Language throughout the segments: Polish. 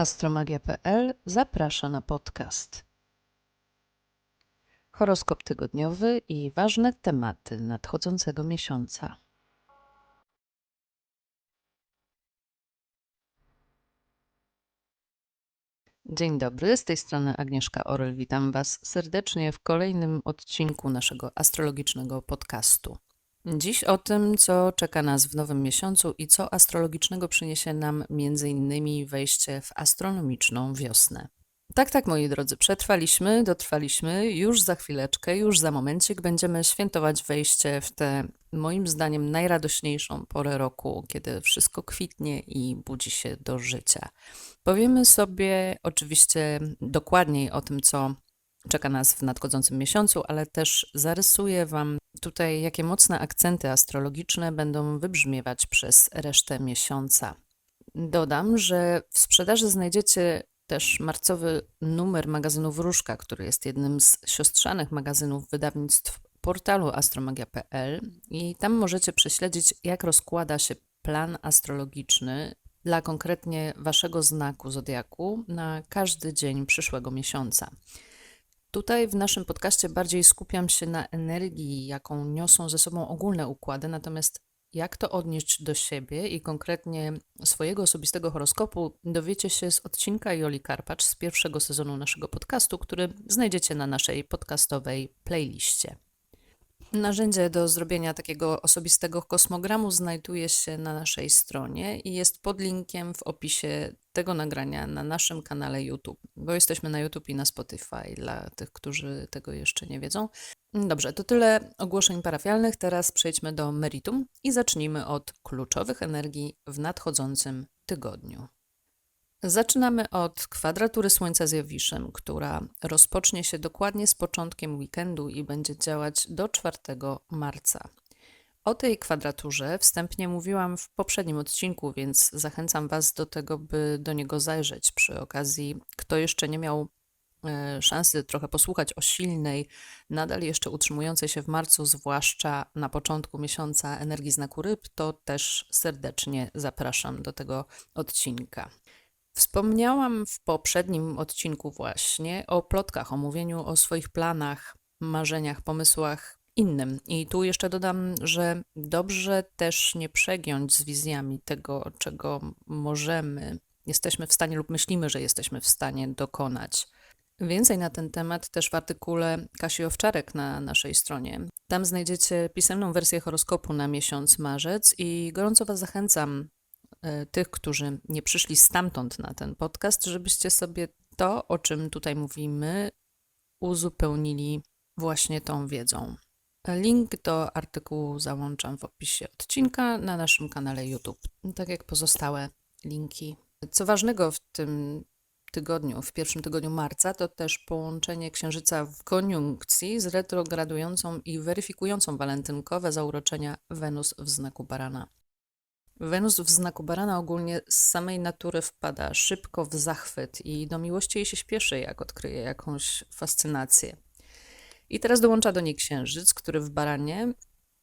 Astromagia.pl zaprasza na podcast. Horoskop tygodniowy i ważne tematy nadchodzącego miesiąca. Dzień dobry, z tej strony Agnieszka Orel. Witam Was serdecznie w kolejnym odcinku naszego astrologicznego podcastu. Dziś o tym, co czeka nas w nowym miesiącu i co astrologicznego przyniesie nam m.in. wejście w astronomiczną wiosnę. Tak, tak, moi drodzy, przetrwaliśmy, dotrwaliśmy. Już za chwileczkę, już za momencik będziemy świętować wejście w tę, moim zdaniem, najradośniejszą porę roku, kiedy wszystko kwitnie i budzi się do życia. Powiemy sobie oczywiście dokładniej o tym, co czeka nas w nadchodzącym miesiącu, ale też zarysuję Wam tutaj, jakie mocne akcenty astrologiczne będą wybrzmiewać przez resztę miesiąca. Dodam, że w sprzedaży znajdziecie też marcowy numer magazynu Wróżka, który jest jednym z siostrzanych magazynów wydawnictw portalu astromagia.pl i tam możecie prześledzić, jak rozkłada się plan astrologiczny dla konkretnie waszego znaku zodiaku na każdy dzień przyszłego miesiąca. Tutaj w naszym podcaście bardziej skupiam się na energii, jaką niosą ze sobą ogólne układy, natomiast jak to odnieść do siebie i konkretnie swojego osobistego horoskopu, dowiecie się z odcinka Joli Karpacz z pierwszego sezonu naszego podcastu, który znajdziecie na naszej podcastowej playliście. Narzędzie do zrobienia takiego osobistego kosmogramu znajduje się na naszej stronie i jest pod linkiem w opisie tego nagrania na naszym kanale YouTube, bo jesteśmy na YouTube i na Spotify dla tych, którzy tego jeszcze nie wiedzą. Dobrze, to tyle ogłoszeń parafialnych. Teraz przejdźmy do meritum i zacznijmy od kluczowych energii w nadchodzącym tygodniu. Zaczynamy od kwadratury Słońca z Jowiszem, która rozpocznie się dokładnie z początkiem weekendu i będzie działać do 4 marca. O tej kwadraturze wstępnie mówiłam w poprzednim odcinku, więc zachęcam Was do tego, by do niego zajrzeć. Przy okazji, kto jeszcze nie miał e, szansy trochę posłuchać o silnej, nadal jeszcze utrzymującej się w marcu, zwłaszcza na początku miesiąca energii znaku ryb, to też serdecznie zapraszam do tego odcinka. Wspomniałam w poprzednim odcinku właśnie o plotkach, o mówieniu o swoich planach, marzeniach, pomysłach innym. I tu jeszcze dodam, że dobrze też nie przegiąć z wizjami tego, czego możemy, jesteśmy w stanie lub myślimy, że jesteśmy w stanie dokonać. Więcej na ten temat też w artykule Kasi Owczarek na naszej stronie. Tam znajdziecie pisemną wersję horoskopu na miesiąc marzec i gorąco Was zachęcam E, tych, którzy nie przyszli stamtąd na ten podcast, żebyście sobie to, o czym tutaj mówimy, uzupełnili właśnie tą wiedzą. Link do artykułu załączam w opisie odcinka na naszym kanale YouTube, tak jak pozostałe linki. Co ważnego w tym tygodniu, w pierwszym tygodniu marca, to też połączenie Księżyca w koniunkcji z retrogradującą i weryfikującą walentynkowe zauroczenia Wenus w znaku barana. Wenus w znaku barana ogólnie z samej natury wpada szybko w zachwyt i do miłości jej się śpieszy, jak odkryje jakąś fascynację. I teraz dołącza do niej księżyc, który w baranie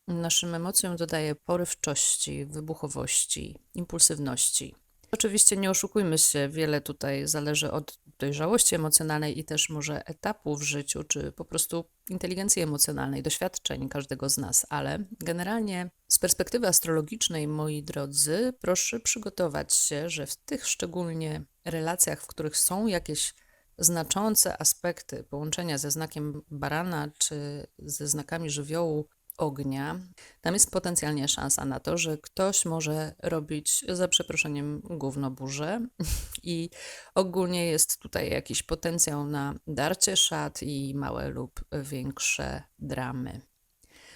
naszym emocjom dodaje porywczości, wybuchowości, impulsywności. Oczywiście nie oszukujmy się, wiele tutaj zależy od dojrzałości emocjonalnej i też może etapu w życiu, czy po prostu inteligencji emocjonalnej, doświadczeń każdego z nas, ale generalnie z perspektywy astrologicznej, moi drodzy, proszę przygotować się, że w tych szczególnie relacjach, w których są jakieś znaczące aspekty połączenia ze znakiem barana czy ze znakami żywiołu ognia, tam jest potencjalnie szansa na to, że ktoś może robić, za przeproszeniem, gówno burzę i ogólnie jest tutaj jakiś potencjał na darcie szat i małe lub większe dramy.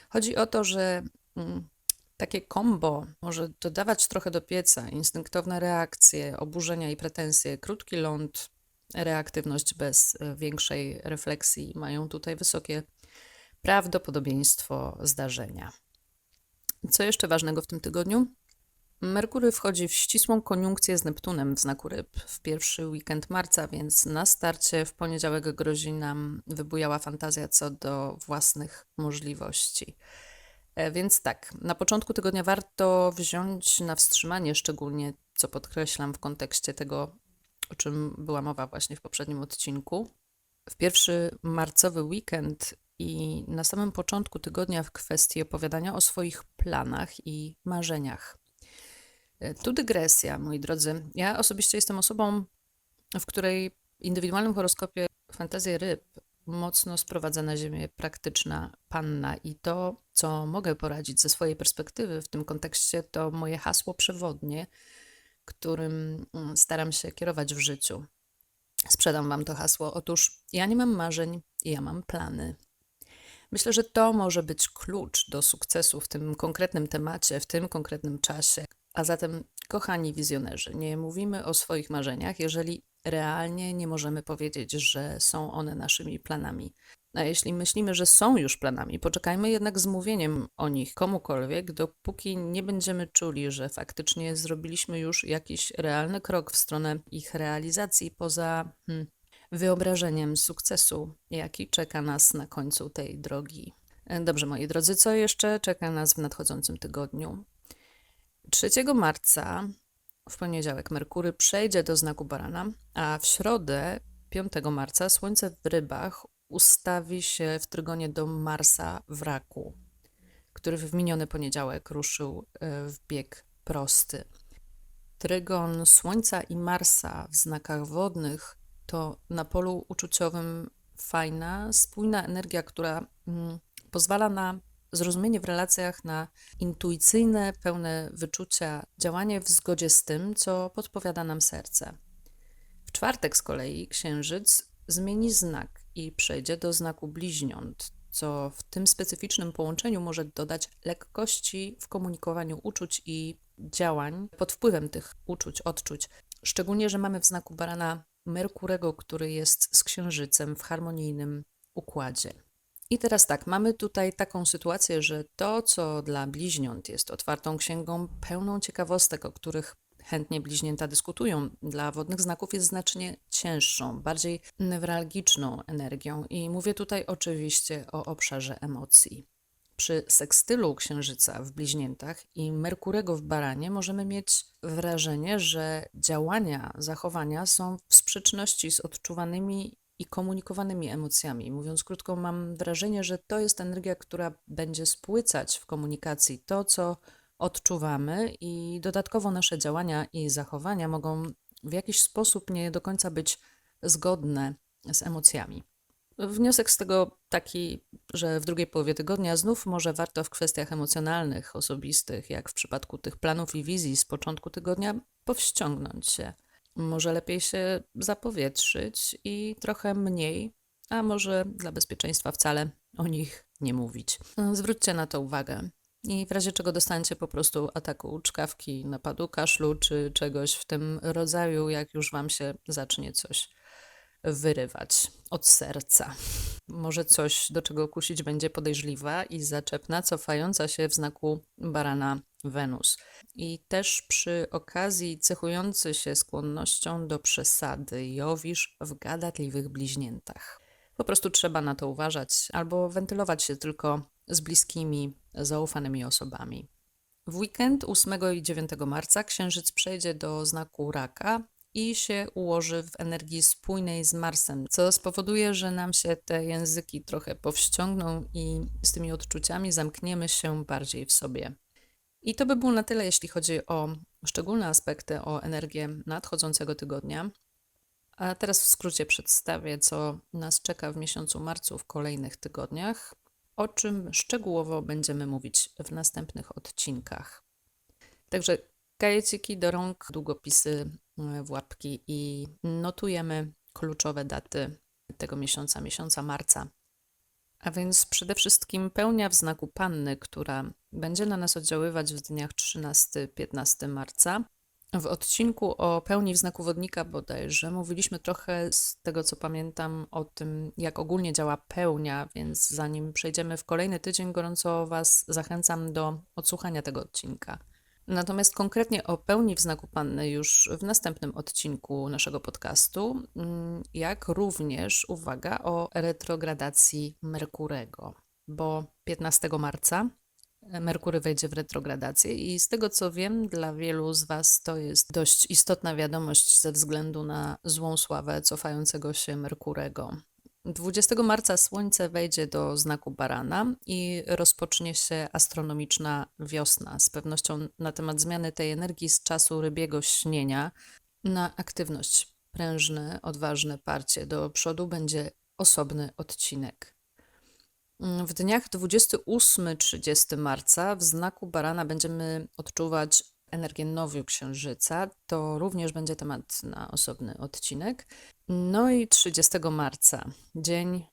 Chodzi o to, że mm, takie kombo może dodawać trochę do pieca, instynktowne reakcje, oburzenia i pretensje, krótki ląd, reaktywność bez większej refleksji mają tutaj wysokie prawdopodobieństwo zdarzenia. Co jeszcze ważnego w tym tygodniu? Merkury wchodzi w ścisłą koniunkcję z Neptunem w znaku ryb w pierwszy weekend marca, więc na starcie w poniedziałek grozi nam wybujała fantazja co do własnych możliwości. E, więc tak, na początku tygodnia warto wziąć na wstrzymanie, szczególnie co podkreślam w kontekście tego o czym była mowa właśnie w poprzednim odcinku. W pierwszy marcowy weekend i na samym początku tygodnia w kwestii opowiadania o swoich planach i marzeniach. E, tu dygresja, moi drodzy. Ja osobiście jestem osobą, w której w indywidualnym horoskopie fantazję ryb mocno sprowadza na ziemię praktyczna panna i to, co mogę poradzić ze swojej perspektywy w tym kontekście, to moje hasło przewodnie, którym mm, staram się kierować w życiu. Sprzedam Wam to hasło. Otóż ja nie mam marzeń, ja mam plany. Myślę, że to może być klucz do sukcesu w tym konkretnym temacie, w tym konkretnym czasie. A zatem, kochani wizjonerzy, nie mówimy o swoich marzeniach, jeżeli realnie nie możemy powiedzieć, że są one naszymi planami. A jeśli myślimy, że są już planami, poczekajmy jednak z mówieniem o nich komukolwiek, dopóki nie będziemy czuli, że faktycznie zrobiliśmy już jakiś realny krok w stronę ich realizacji poza hmm, wyobrażeniem sukcesu, jaki czeka nas na końcu tej drogi. Dobrze, moi drodzy, co jeszcze czeka nas w nadchodzącym tygodniu? 3 marca w poniedziałek Merkury przejdzie do znaku barana, a w środę 5 marca Słońce w rybach ustawi się w trygonie do Marsa w raku, który w miniony poniedziałek ruszył e, w bieg prosty. Trygon Słońca i Marsa w znakach wodnych to na polu uczuciowym fajna, spójna energia, która mm, pozwala na zrozumienie w relacjach na intuicyjne, pełne wyczucia działanie w zgodzie z tym, co podpowiada nam serce. W czwartek z kolei księżyc zmieni znak i przejdzie do znaku bliźniąt, co w tym specyficznym połączeniu może dodać lekkości w komunikowaniu uczuć i działań pod wpływem tych uczuć, odczuć. Szczególnie, że mamy w znaku barana Merkurego, który jest z księżycem w harmonijnym układzie. I teraz tak, mamy tutaj taką sytuację, że to, co dla bliźniąt jest otwartą księgą, pełną ciekawostek, o których chętnie bliźnięta dyskutują, dla wodnych znaków jest znacznie cięższą, bardziej newralgiczną energią. I mówię tutaj oczywiście o obszarze emocji. Przy sekstylu księżyca w bliźniętach i Merkurego w baranie możemy mieć wrażenie, że działania, zachowania są w sprzeczności z odczuwanymi i komunikowanymi emocjami. Mówiąc krótko, mam wrażenie, że to jest energia, która będzie spłycać w komunikacji to, co odczuwamy, i dodatkowo nasze działania i zachowania mogą w jakiś sposób nie do końca być zgodne z emocjami. Wniosek z tego taki, że w drugiej połowie tygodnia znów może warto w kwestiach emocjonalnych, osobistych, jak w przypadku tych planów i wizji z początku tygodnia, powściągnąć się może lepiej się zapowietrzyć i trochę mniej, a może dla bezpieczeństwa wcale o nich nie mówić. Zwróćcie na to uwagę. I w razie czego dostaniecie po prostu ataku czkawki, napadu kaszlu czy czegoś w tym rodzaju, jak już Wam się zacznie coś wyrywać od serca. Może coś, do czego kusić będzie podejrzliwa i zaczepna, cofająca się w znaku barana Wenus. I też przy okazji cechujący się skłonnością do przesady Jowisz w gadatliwych bliźniętach. Po prostu trzeba na to uważać albo wentylować się tylko z bliskimi, zaufanymi osobami. W weekend 8 i 9 marca księżyc przejdzie do znaku raka i się ułoży w energii spójnej z Marsem, co spowoduje, że nam się te języki trochę powściągną i z tymi odczuciami zamkniemy się bardziej w sobie. I to by było na tyle, jeśli chodzi o szczególne aspekty, o energię nadchodzącego tygodnia. A teraz w skrócie przedstawię, co nas czeka w miesiącu marcu w kolejnych tygodniach, o czym szczegółowo będziemy mówić w następnych odcinkach. Także kajeciki do rąk, długopisy w łapki i notujemy kluczowe daty tego miesiąca, miesiąca marca. A więc przede wszystkim pełnia w znaku panny, która będzie na nas oddziaływać w dniach 13-15 marca. W odcinku o pełni w znaku wodnika bodajże mówiliśmy trochę z tego, co pamiętam, o tym, jak ogólnie działa pełnia, więc zanim przejdziemy w kolejny tydzień, gorąco Was zachęcam do odsłuchania tego odcinka. Natomiast konkretnie o pełni w znaku panny już w następnym odcinku naszego podcastu, mm, jak również uwaga o retrogradacji Merkurego, bo 15 marca Merkury wejdzie w retrogradację i z tego co wiem, dla wielu z Was to jest dość istotna wiadomość ze względu na złą sławę cofającego się Merkurego. 20 marca Słońce wejdzie do znaku Barana i rozpocznie się astronomiczna wiosna. Z pewnością na temat zmiany tej energii z czasu rybiego śnienia na aktywność, prężne, odważne parcie do przodu będzie osobny odcinek. W dniach 28-30 marca w znaku Barana będziemy odczuwać energię nowiu księżyca. To również będzie temat na osobny odcinek. No i 30 marca, dzień,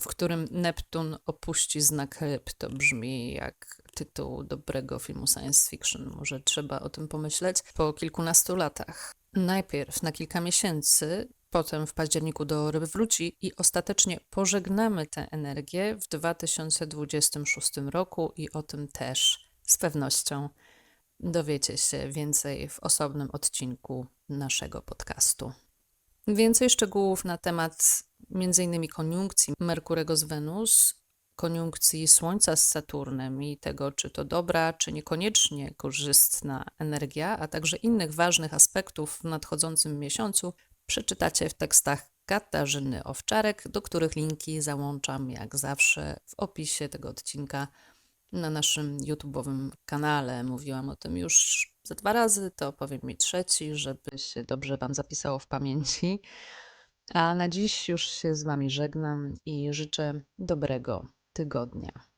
w którym Neptun opuści znak ryb. To brzmi jak tytuł dobrego filmu science fiction. Może trzeba o tym pomyśleć po kilkunastu latach. Najpierw na kilka miesięcy, potem w październiku do ryb wróci i ostatecznie pożegnamy tę energię w 2026 roku i o tym też z pewnością dowiecie się więcej w osobnym odcinku naszego podcastu. Więcej szczegółów na temat m.in. koniunkcji Merkurego z Wenus, koniunkcji Słońca z Saturnem i tego, czy to dobra, czy niekoniecznie korzystna energia, a także innych ważnych aspektów w nadchodzącym miesiącu, przeczytacie w tekstach Katarzyny Owczarek, do których linki załączam jak zawsze w opisie tego odcinka na naszym YouTube'owym kanale. Mówiłam o tym już ze dwa razy, to powiem mi trzeci, żeby się dobrze Wam zapisało w pamięci. A na dziś już się z Wami żegnam i życzę dobrego tygodnia.